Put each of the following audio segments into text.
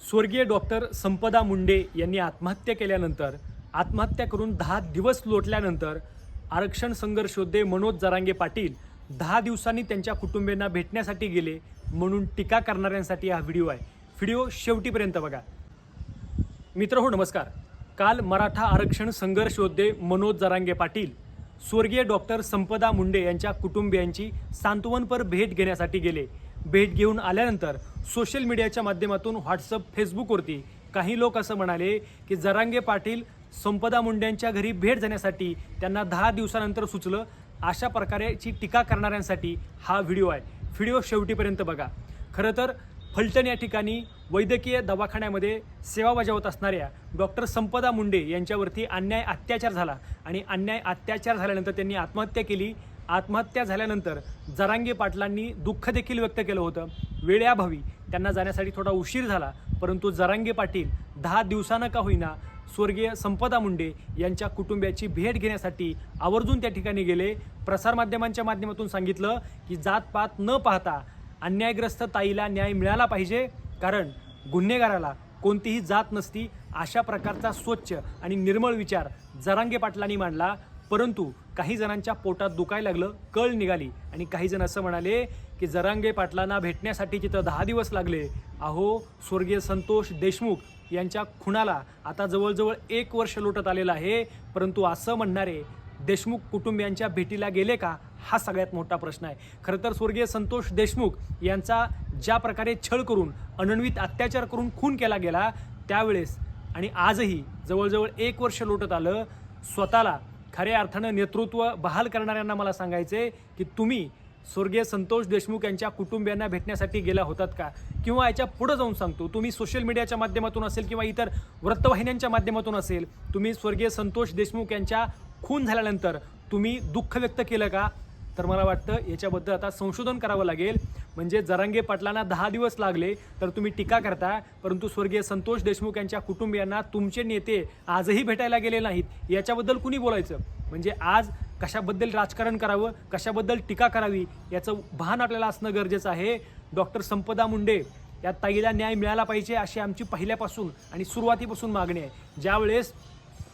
स्वर्गीय डॉक्टर संपदा मुंडे यांनी आत्महत्या केल्यानंतर आत्महत्या करून दहा दिवस लोटल्यानंतर आरक्षण संघर्षोद्धे मनोज जरांगे पाटील दहा दिवसांनी त्यांच्या कुटुंबियांना भेटण्यासाठी गेले म्हणून टीका करणाऱ्यांसाठी हा व्हिडिओ आहे. व्हिडिओ शेवटीपर्यंत बघा. मित्र हो नमस्कार. काल मराठा आरक्षण संघर्षोद्धे मनोज जरांगे पाटील स्वर्गीय डॉक्टर संपदा मुंडे यांच्या कुटुंबियांची सांत्वनपर भेट घेण्यासाठी गेले. भेट घेऊन आल्यानंतर सोशल मीडियाच्या माध्यमातून व्हॉट्सअप फेसबुकवरती काही लोक असं म्हणाले की जरांगे पाटील संपदा मुंडेंच्या घरी भेट जाण्यासाठी त्यांना दहा दिवसानंतर सुचलं. अशा प्रकारेची टीका करणाऱ्यांसाठी हा व्हिडिओ आहे. व्हिडिओ शेवटीपर्यंत बघा. खरं तर फलटण या ठिकाणी वैद्यकीय दवाखान्यामध्ये सेवा बजावत असणाऱ्या डॉक्टर संपदा मुंडे यांच्यावरती अन्याय अत्याचार झाला आणि अन्याय अत्याचार झाल्यानंतर त्यांनी आत्महत्या केली. आत्महत्या झाल्यानंतर जरांगे पाटलांनी दुःख देखील व्यक्त केलं होतं. वेळेअभावी त्यांना जाण्यासाठी थोडा उशीर झाला परंतु जरांगे पाटील दहा दिवसानं का होईना स्वर्गीय संपदा मुंडे यांच्या कुटुंबियाची भेट घेण्यासाठी आवर्जून त्या ठिकाणी गेले. प्रसारमाध्यमांच्या माध्यमातून सांगितलं की जातपात न पाहता अन्यायग्रस्त ताईला न्याय मिळाला पाहिजे कारण गुन्हेगाराला कोणतीही जात नसती अशा प्रकारचा स्वच्छ आणि निर्मळ विचार जरांगे पाटलांनी मांडला. परंतु काही जणांच्या पोटात दुखायला लागलं कळ निघाली. आणि काही जण असं म्हणाले की जरांगे पाटलांना भेटण्यासाठी तिथं दहा दिवस लागले. अहो स्वर्गीय संतोष देशमुख यांच्या खुणाला आता जवळजवळ एक वर्ष लोटत आलेलं आहे. परंतु असं म्हणणारे देशमुख कुटुंबियांच्या भेटीला गेले का? हा सगळ्यात मोठा प्रश्न आहे. खरं तर स्वर्गीय संतोष देशमुख यांचा ज्या प्रकारे छळ करून अनन्वित अत्याचार करून खून केला गेला त्यावेळेस आणि आजही जवळजवळ एक वर्ष लोटत आलं स्वतःला खऱ्या अर्थानं नेतृत्व बहाल करणाऱ्यांना मला सांगायचे की तुम्ही स्वर्गीय संतोष देशमुख यांच्या कुटुंबियांना भेटण्यासाठी गेला होतात का? किंवा याच्या पुढं जाऊन सांगतो तुम्ही सोशल मीडियाच्या माध्यमातून असेल किंवा इतर वृत्तवाहिन्यांच्या माध्यमातून असेल तुम्ही स्वर्गीय संतोष देशमुख यांच्या खून झाल्यानंतर तुम्ही दुःख व्यक्त केलं का? तर मला वाटतं याच्याबद्दल आता संशोधन करावं लागेल. म्हणजे जरांगे पाटलांना दहा दिवस लागले तर तुम्ही टीका करता परंतु स्वर्गीय संतोष देशमुख यांच्या कुटुंबियांना तुमचे नेते आजही भेटायला गेले नाहीत. याच्याबद्दल कुणी बोलायचं? म्हणजे आज कशाबद्दल राजकारण करावं कशाबद्दल टीका करावी याचं भान आपल्याला असणं गरजेचं आहे. डॉक्टर संपदा मुंडे या ताईला न्याय मिळाला पाहिजे अशी आमची पहिल्यापासून आणि सुरुवातीपासून मागणी आहे. ज्यावेळेस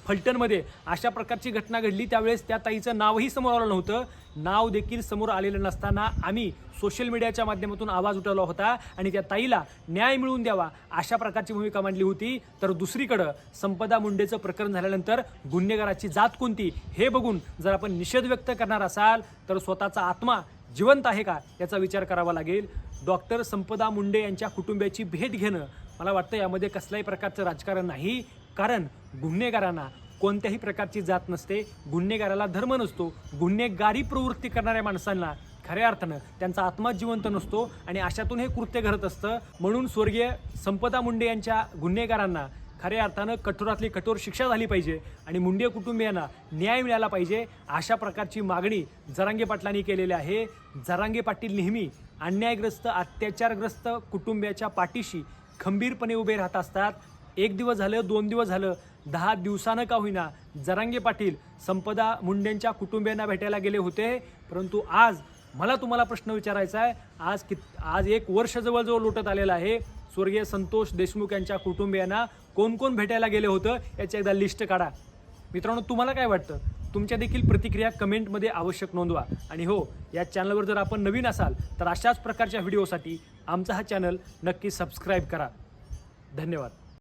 फलटणमध्ये अशा प्रकारची घटना घडली. त्यावेळेस त्या ताईचं नावही समोर आलं नव्हतं. नाव देखील समोर आलेलं नसताना आम्ही सोशल मीडियाच्या माध्यमातून आवाज उठवला होता आणि त्या ताईला न्याय मिळवून द्यावा अशा प्रकारची भूमिका मांडली होती. तर दुसरीकडं संपदा मुंडेचं प्रकरण झाल्यानंतर गुन्हेगाराची जात कोणती हे बघून जर आपण निषेध व्यक्त करणार असाल तर स्वतःचा आत्मा जिवंत आहे का याचा विचार करावा लागेल. डॉक्टर संपदा मुंडे यांच्या कुटुंबियाची भेट घेणं मला वाटतं यामध्ये कसल्याही प्रकारचं राजकारण नाही कारण गुन्हेगारांना कोणत्याही प्रकारची जात नसते. गुन्हेगाराला धर्म नसतो. गुन्हेगारी प्रवृत्ती करणाऱ्या माणसांना खऱ्या अर्थानं त्यांचा आत्मा जिवंत नसतो आणि अशातून हे कृत्य घडत असतं. म्हणून स्वर्गीय संपदा मुंडे यांच्या गुन्हेगारांना खऱ्या अर्थानं कठोरातली कठोर शिक्षा झाली पाहिजे आणि मुंडे कुटुंबियांना न्याय मिळाला पाहिजे अशा प्रकारची मागणी जरांगे पाटलांनी केलेली आहे. जरांगे पाटील नेहमी अन्यायग्रस्त अत्याचारग्रस्त कुटुंबियाच्या पाठीशी खंबीरपणे उभे राहत असतात. एक दिवस झालं दोन दिवस झालं दहा दिवसानं का होईना जरांगे पाटील संपदा मुंडेंच्या कुटुंबियांना भेटायला गेले होते. परंतु आज मला तुम्हाला प्रश्न विचारायचा आहे. आज कि आज एक वर्ष जवळजवळ लोटत आलेलं आहे. स्वर्गीय संतोष देशमुख यांच्या कुटुंबियांना कोण कोण भेटायला गेले होतं याची एकदा लिस्ट काढा. मित्रांनो तुम्हाला काय वाटतं? तुमच्या देखील प्रतिक्रिया कमेंटमध्ये आवश्यक नोंदवा. आणि हो या चॅनलवर जर आपण नवीन असाल तर अशाच प्रकारच्या व्हिडिओसाठी आमचा हा चॅनल नक्की सबस्क्राईब करा. धन्यवाद.